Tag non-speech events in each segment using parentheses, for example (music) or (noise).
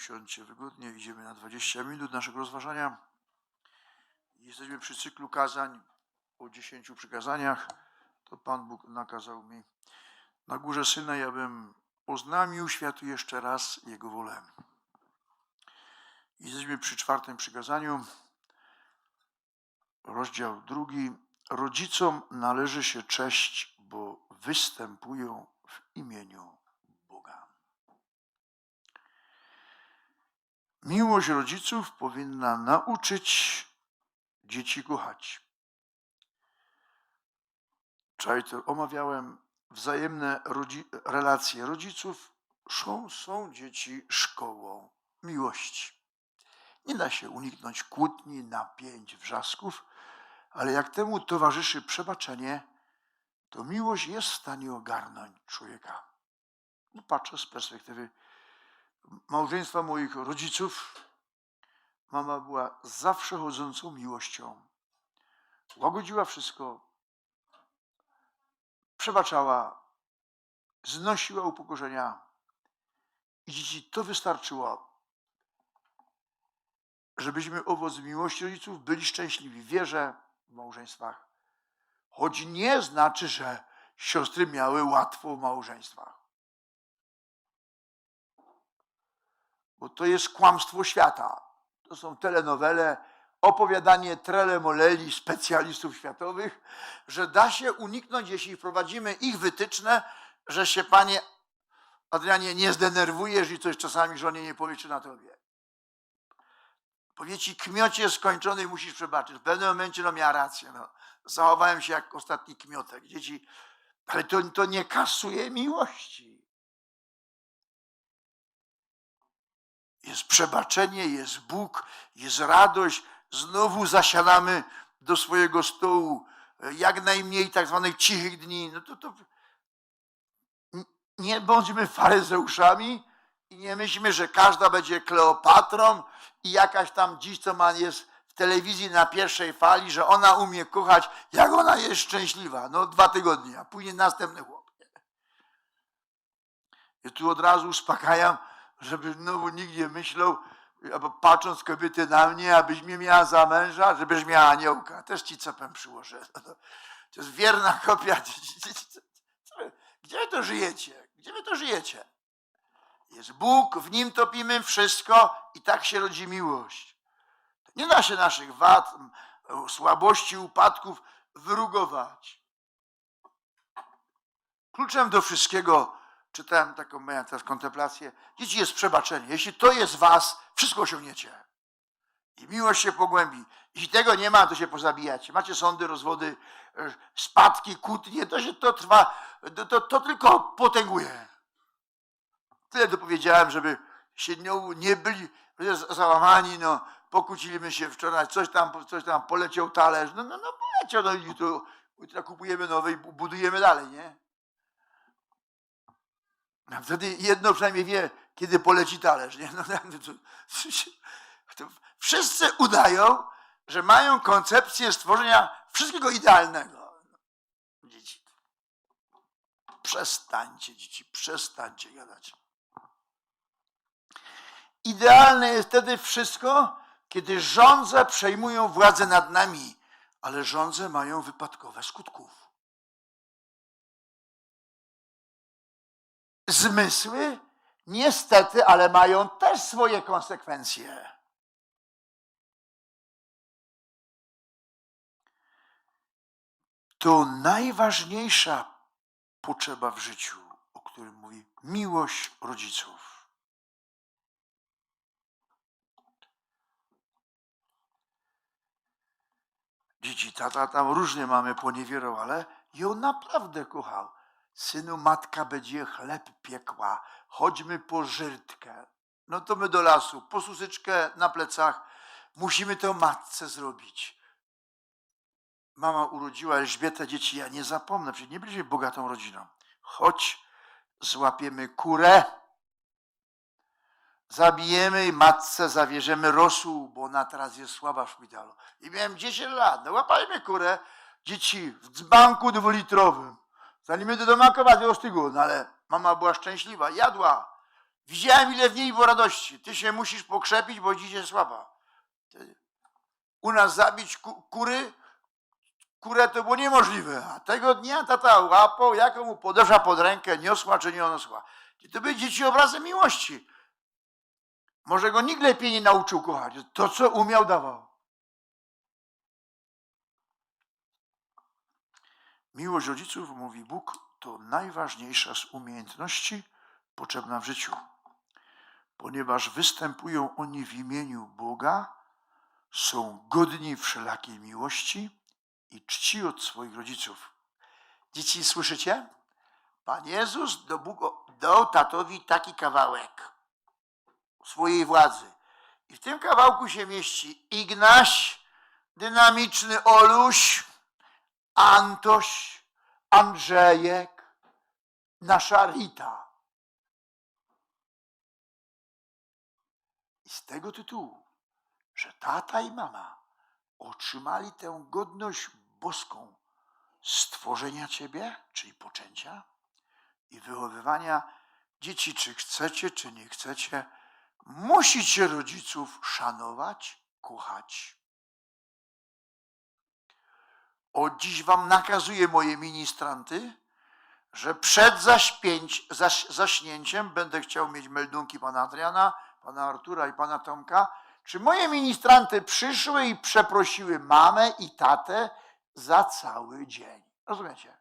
Usiądźcie wygodnie, idziemy na 20 minut naszego rozważania. Jesteśmy przy cyklu kazań o 10 przykazaniach. To Pan Bóg nakazał mi na górze Synaj, abym oznamił światu jeszcze raz Jego wolę. Jesteśmy przy czwartym przykazaniu, rozdział drugi. Rodzicom należy się cześć, bo występują w imieniu Boga. Miłość rodziców powinna nauczyć dzieci kochać. Wczoraj to omawiałem wzajemne rodzi- relacje rodziców. Są, dzieci szkołą miłości. Nie da się uniknąć kłótni, napięć, wrzasków, ale jak temu towarzyszy przebaczenie, to miłość jest w stanie ogarnąć człowieka. No, patrzę z perspektywy małżeństwa moich rodziców. Mama była zawsze chodzącą miłością. Łagodziła wszystko, przebaczała, znosiła upokorzenia. I dzieci to wystarczyło, żebyśmy owoc miłości rodziców byli szczęśliwi w wierze, w małżeństwach. Choć nie znaczy, że siostry miały łatwo w małżeństwach. Bo to jest kłamstwo świata. To są telenowele, opowiadanie trelemoleli specjalistów światowych, że da się uniknąć, jeśli wprowadzimy ich wytyczne, że się panie Adrianie nie zdenerwujesz i coś czasami żonie nie powie, czy na tobie. Powie ci, kmiocie skończony, musisz przebaczyć. W pewnym momencie no miała rację. No. Zachowałem się jak ostatni kmiotek. Dzieci, ale to, to nie kasuje miłości. Jest przebaczenie, jest Bóg, jest radość. Znowu zasiadamy do swojego stołu. Jak najmniej tak zwanych cichych dni. No to, to nie bądźmy faryzeuszami i nie myślmy, że każda będzie Kleopatrą i jakaś tam dziś, co ma jest w telewizji na pierwszej fali, że ona umie kochać, jak ona jest szczęśliwa. No dwa tygodnie, a później następny chłop. I tu od razu uspokajam, żeby znowu nikt nie myślał, albo patrząc kobiety na mnie, abyś mnie miała za męża, żebyś miała aniołka. Też ci cepem przyłożę. (laughs) To jest wierna kopia. (laughs) Gdzie wy to żyjecie? Gdzie wy to żyjecie? Jest Bóg, w Nim topimy wszystko i tak się rodzi miłość. Nie da się naszych wad, słabości, upadków wyrugować. Kluczem do wszystkiego, czytałem taką moją teraz kontemplację, dzieci jest przebaczenie. Jeśli to jest was, wszystko osiągniecie. I miłość się pogłębi. Jeśli tego nie ma, to się pozabijacie. Macie sądy, rozwody, e, spadki, kłótnie, to się to trwa, to, to, to tylko potęguje. Tyle dopowiedziałem, żeby się nie, byli za- załamani, no, pokłóciliśmy się wczoraj, coś tam, coś tam poleciał talerz, no, no, no poleciał, no i tu jutro kupujemy nowy i bu- budujemy dalej, nie? Wtedy jedno przynajmniej wie, kiedy poleci talerz, nie? No, to, to wszyscy udają, że mają koncepcję stworzenia wszystkiego idealnego. Dzieci, przestańcie, dzieci, przestańcie gadać. Idealne jest wtedy wszystko, kiedy żądze przejmują władzę nad nami, ale żądze mają wypadkowe skutków. Zmysły niestety, ale mają też swoje konsekwencje. To najważniejsza potrzeba w życiu, o którym mówi miłość rodziców. Dzieci, tata tam różnie mamy poniewierał, ale ją naprawdę kochał. Synu, matka będzie chleb piekła, chodźmy po żyrtkę. No to my do lasu, po susyczkę na plecach. Musimy to matce zrobić. Mama urodziła Elżbietę dzieci, ja nie zapomnę, przecież nie byliśmy bogatą rodziną. Chodź, złapiemy kurę, zabijemy i matce zawierzemy rosół, bo ona teraz jest słaba w szpitalu. I miałem 10 lat, no łapajmy kurę, dzieci w dzbanku dwulitrowym. Zanim do domakować ostygło, no ale mama była szczęśliwa, jadła. Widziałem, ile w niej było radości. Ty się musisz pokrzepić, bo dziś jest słaba. U nas zabić ku, kury, kurę to było niemożliwe. A tego dnia tata łapał, jaką mu podeszła pod rękę, niosła czy nie niosła. I to były dzieci obrazem miłości. Może go nikt lepiej nie nauczył kochać. To, co umiał, dawał. Miłość rodziców, mówi Bóg, to najważniejsza z umiejętności potrzebna w życiu, ponieważ występują oni w imieniu Boga, są godni wszelakiej miłości i czci od swoich rodziców. Dzieci, słyszycie? Pan Jezus do Bóg, dał tatowi taki kawałek swojej władzy. I w tym kawałku się mieści Ignaś, dynamiczny Oluś, Antoś, Andrzejek, nasza Rita. I z tego tytułu, że tata i mama otrzymali tę godność boską stworzenia Ciebie, czyli poczęcia i wychowywania dzieci, czy chcecie, czy nie chcecie, musicie rodziców szanować, kochać. Od dziś wam nakazuję moje ministranty, że przed zaśpięć, zaś, zaśnięciem będę chciał mieć meldunki pana Adriana, pana Artura i pana Tomka, czy moje ministranty przyszły i przeprosiły mamę i tatę za cały dzień. Rozumiecie?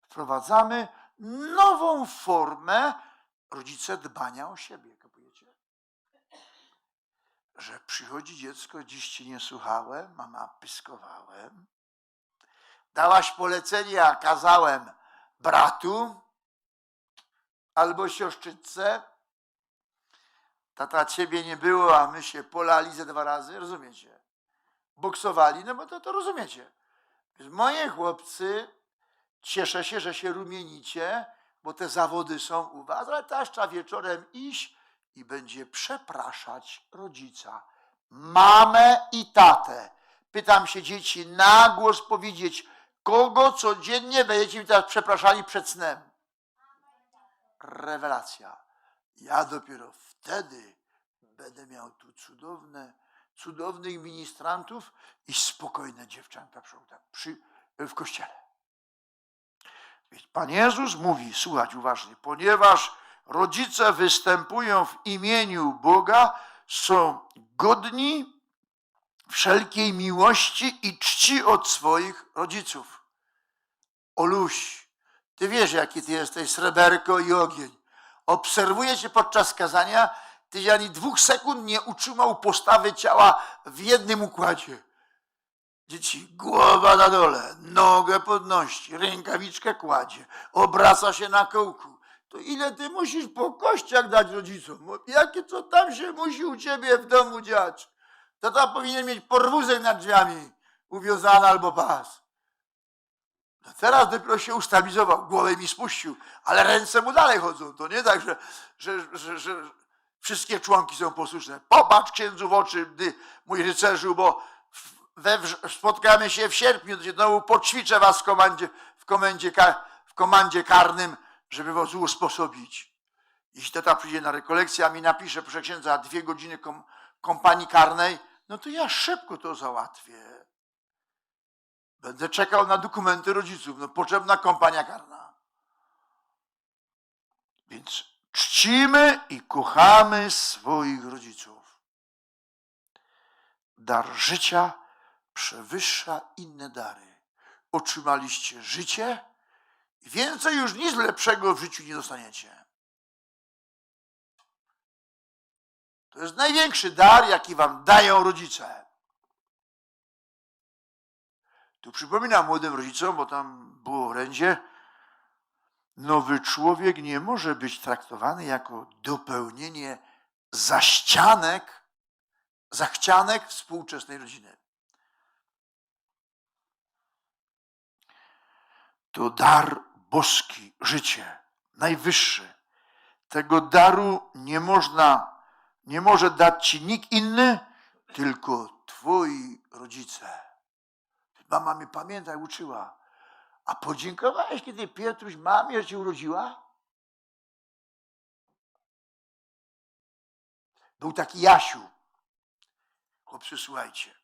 Wprowadzamy nową formę rodzice dbania o siebie. Że przychodzi dziecko, dziś ci nie słuchałem, mama pyskowałem. Dałaś polecenie, a kazałem bratu albo siostrzyce. Tata ciebie nie było, a my się polali ze dwa razy, rozumiecie? Boksowali, no bo to, to rozumiecie. Więc moje chłopcy, cieszę się, że się rumienicie, bo te zawody są u was, ale też trzeba wieczorem iść i będzie przepraszać rodzica, mamę i tatę. Pytam się dzieci na głos powiedzieć, kogo codziennie będziecie mi teraz przepraszali przed snem. Rewelacja. Ja dopiero wtedy będę miał tu cudowne, cudownych ministrantów i spokojne dziewczęta przy, w kościele. Więc Pan Jezus mówi, słuchać uważnie, ponieważ rodzice występują w imieniu Boga, są godni wszelkiej miłości i czci od swoich rodziców. Oluś, ty wiesz, jaki ty jesteś sreberko i ogień. Obserwuję cię podczas kazania, ty ani dwóch sekund nie utrzymał postawy ciała w jednym układzie. Dzieci, głowa na dole, nogę podnosi, rękawiczkę kładzie, obraca się na kołku. To ile ty musisz po kościach dać rodzicom? Jakie co tam się musi u ciebie w domu dziać? Tata powinien mieć porwózek nad drzwiami, uwiązany albo pas. No teraz dopiero się ustabilizował, głowę mi spuścił, ale ręce mu dalej chodzą. To nie tak, że, że, że, że wszystkie członki są posłuszne. Popatrz księdzu w oczy, gdy mój rycerzu, bo we, spotkamy się w sierpniu, znowu poćwiczę was w w komendzie, w komandzie karnym, żeby was usposobić. Jeśli tata przyjdzie na rekolekcję, a mi napisze, proszę księdza, dwie godziny kom, kompanii karnej, no to ja szybko to załatwię. Będę czekał na dokumenty rodziców. No potrzebna kompania karna. Więc czcimy i kochamy swoich rodziców. Dar życia przewyższa inne dary. Otrzymaliście życie więcej już nic lepszego w życiu nie dostaniecie. To jest największy dar, jaki wam dają rodzice. Tu przypominam młodym rodzicom, bo tam było orędzie, nowy człowiek nie może być traktowany jako dopełnienie zaścianek, zachcianek współczesnej rodziny. To dar boski, życie, najwyższy. Tego daru nie można, nie może dać ci nikt inny, tylko twoi rodzice. Mama mnie pamiętaj, uczyła. A podziękowałeś, kiedy Piotruś mamie, że cię urodziła? Był taki Jasiu. Chłopcy, słuchajcie.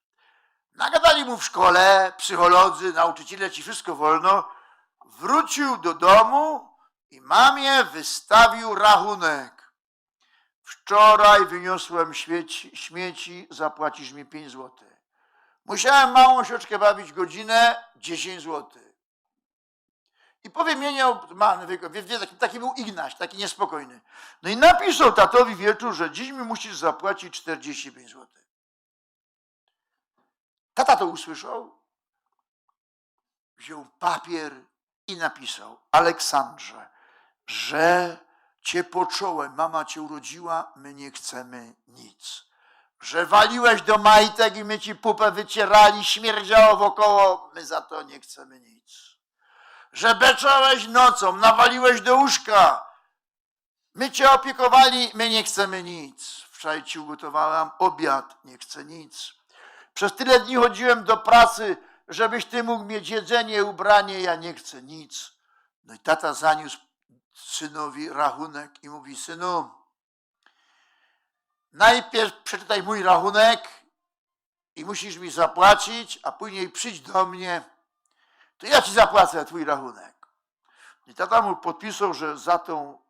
Nagadali mu w szkole, psycholodzy, nauczyciele, ci wszystko wolno. Wrócił do domu i mamie wystawił rachunek. Wczoraj wyniosłem śmieci, śmieci zapłacisz mi 5 zł. Musiałem małą sioczkę bawić godzinę, 10 zł. I powymieniał, ma, wie, wie, taki, taki był Ignaś, taki niespokojny. No i napisał tatowi wieczór, że dziś mi musisz zapłacić 45 zł. Tata to usłyszał, wziął papier i napisał: Aleksandrze, że cię począłem, mama cię urodziła, my nie chcemy nic. Że waliłeś do majtek i my ci pupę wycierali, śmierdziało wokoło, my za to nie chcemy nic. Że beczałeś nocą, nawaliłeś do łóżka, my cię opiekowali, my nie chcemy nic. Wczoraj ci ugotowałam obiad, nie chcę nic. Przez tyle dni chodziłem do pracy, żebyś ty mógł mieć jedzenie, ubranie, ja nie chcę nic. No i tata zaniósł synowi rachunek i mówi, synu, najpierw przeczytaj mój rachunek i musisz mi zapłacić, a później przyjdź do mnie, to ja ci zapłacę twój rachunek. I tata mu podpisał, że za tą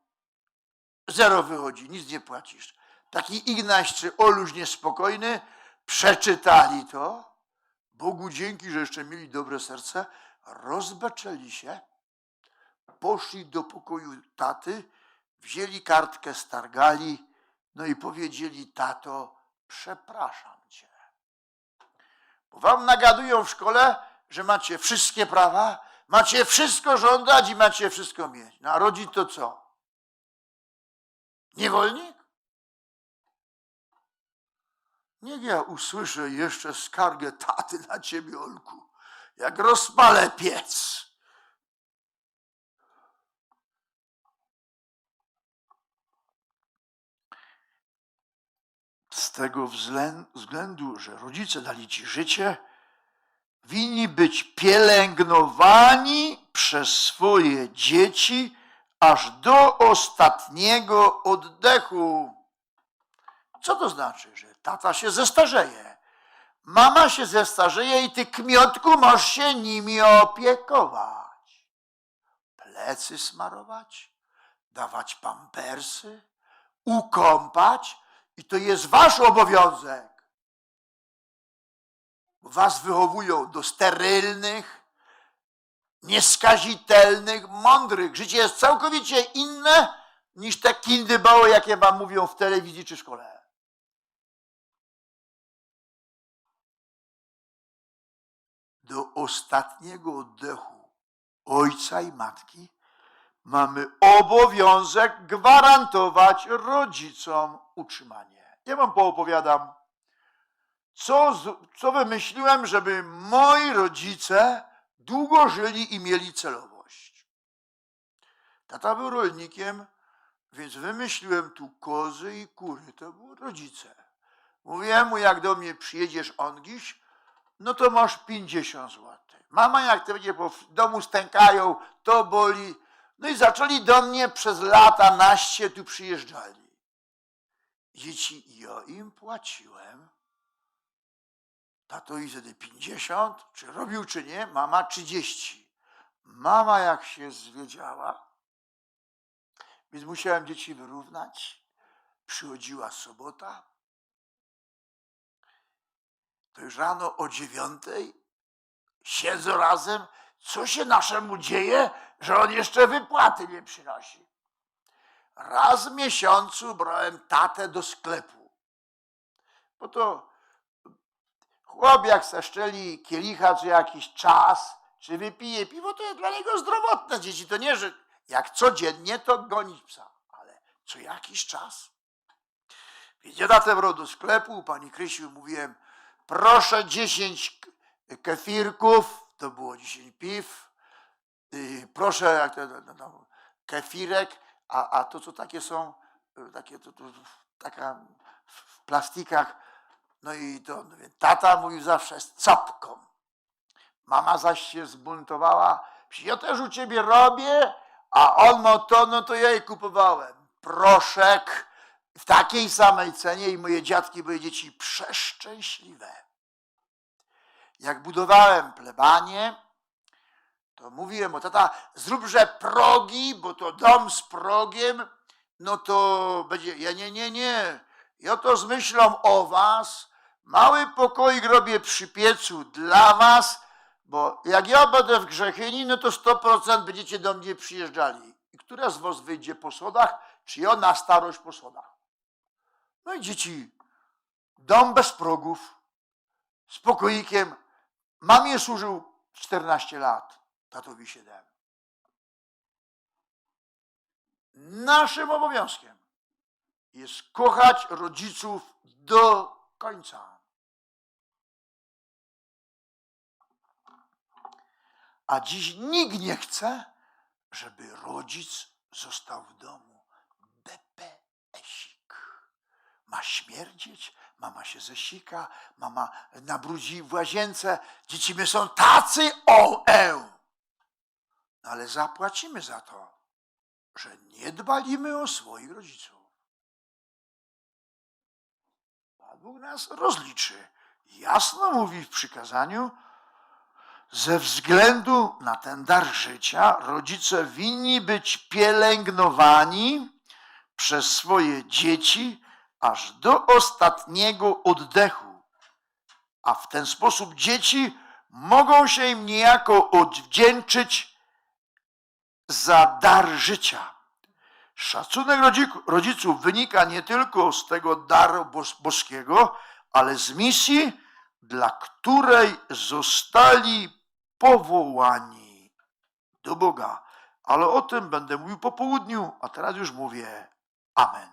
zero wychodzi, nic nie płacisz. Taki Ignaś czy Oluś niespokojny, przeczytali to, Bogu dzięki, że jeszcze mieli dobre serce, rozbeczeli się, poszli do pokoju taty, wzięli kartkę, stargali, no i powiedzieli, tato, przepraszam cię. Bo wam nagadują w szkole, że macie wszystkie prawa, macie wszystko żądać i macie wszystko mieć. No a rodzic to co? Niewolnik? Niech ja usłyszę jeszcze skargę taty na ciebie, Olku, jak rozpalę piec. Z tego względu, że rodzice dali ci życie, winni być pielęgnowani przez swoje dzieci aż do ostatniego oddechu. Co to znaczy, że tata się zestarzeje? Mama się zestarzeje i ty, kmiotku, możesz się nimi opiekować. Plecy smarować, dawać pampersy, ukąpać i to jest wasz obowiązek. Was wychowują do sterylnych, nieskazitelnych, mądrych. Życie jest całkowicie inne niż te kindybały, jakie wam mówią w telewizji czy szkole. Do ostatniego oddechu ojca i matki mamy obowiązek gwarantować rodzicom utrzymanie. Ja wam poopowiadam, co, co wymyśliłem, żeby moi rodzice długo żyli i mieli celowość. Tata był rolnikiem, więc wymyśliłem tu kozy i kury. To były rodzice. Mówiłem mu, jak do mnie przyjedziesz ongiś, no to masz 50 zł. Mama, jak te będzie po domu stękają, to boli. No i zaczęli do mnie przez lata naście tu przyjeżdżali. Dzieci, ja im płaciłem. Tato i wtedy 50, czy robił, czy nie, mama 30. Mama jak się zwiedziała, więc musiałem dzieci wyrównać. Przychodziła sobota, to już rano o dziewiątej siedzą razem. Co się naszemu dzieje, że on jeszcze wypłaty nie przynosi? Raz w miesiącu brałem tatę do sklepu. Bo to chłop jak zaszczeli kielicha co jakiś czas, czy wypije piwo, to jest dla niego zdrowotne. Dzieci to nie, że jak codziennie, to gonić psa, ale co jakiś czas. Więc ja tatę brał do sklepu, pani Krysiu mówiłem, proszę 10 k- kefirków, to było 10 piw, yy, proszę jak to, no, no, kefirek, a, a to co takie są, y, takie to, to, taka w- plastikach, no i to, no, tata mówił zawsze z capką. Mama zaś się zbuntowała, "Przecież ja też u ciebie robię, a on ma to, no to ja jej kupowałem. Proszek, w takiej samej cenie i moje dziadki były dzieci przeszczęśliwe. Jak budowałem plebanie, to mówiłem, o tata, zróbże progi, bo to dom z progiem, no to będzie, ja nie, nie, nie, ja to z myślą o was, mały pokoik robię przy piecu dla was, bo jak ja będę w Grzechyni, no to 100% będziecie do mnie przyjeżdżali. I która z was wyjdzie po schodach, czy ja na starość po schodach? No i dzieci, dom bez progów, z pokoikiem. Mamie służył 14 lat, tatowi 7. Naszym obowiązkiem jest kochać rodziców do końca. A dziś nikt nie chce, żeby rodzic został w domu. Ma śmierdzieć, mama się zesika, mama nabrudzi w łazience. Dzieci my są tacy oę. No ale zapłacimy za to, że nie dbalimy o swoich rodziców. Pan Bóg nas rozliczy. Jasno mówi w przykazaniu, ze względu na ten dar życia rodzice winni być pielęgnowani przez swoje dzieci aż do ostatniego oddechu. A w ten sposób dzieci mogą się im niejako odwdzięczyć za dar życia. Szacunek rodzi- rodziców wynika nie tylko z tego daru bos- boskiego, ale z misji, dla której zostali powołani do Boga. Ale o tym będę mówił po południu, a teraz już mówię Amen.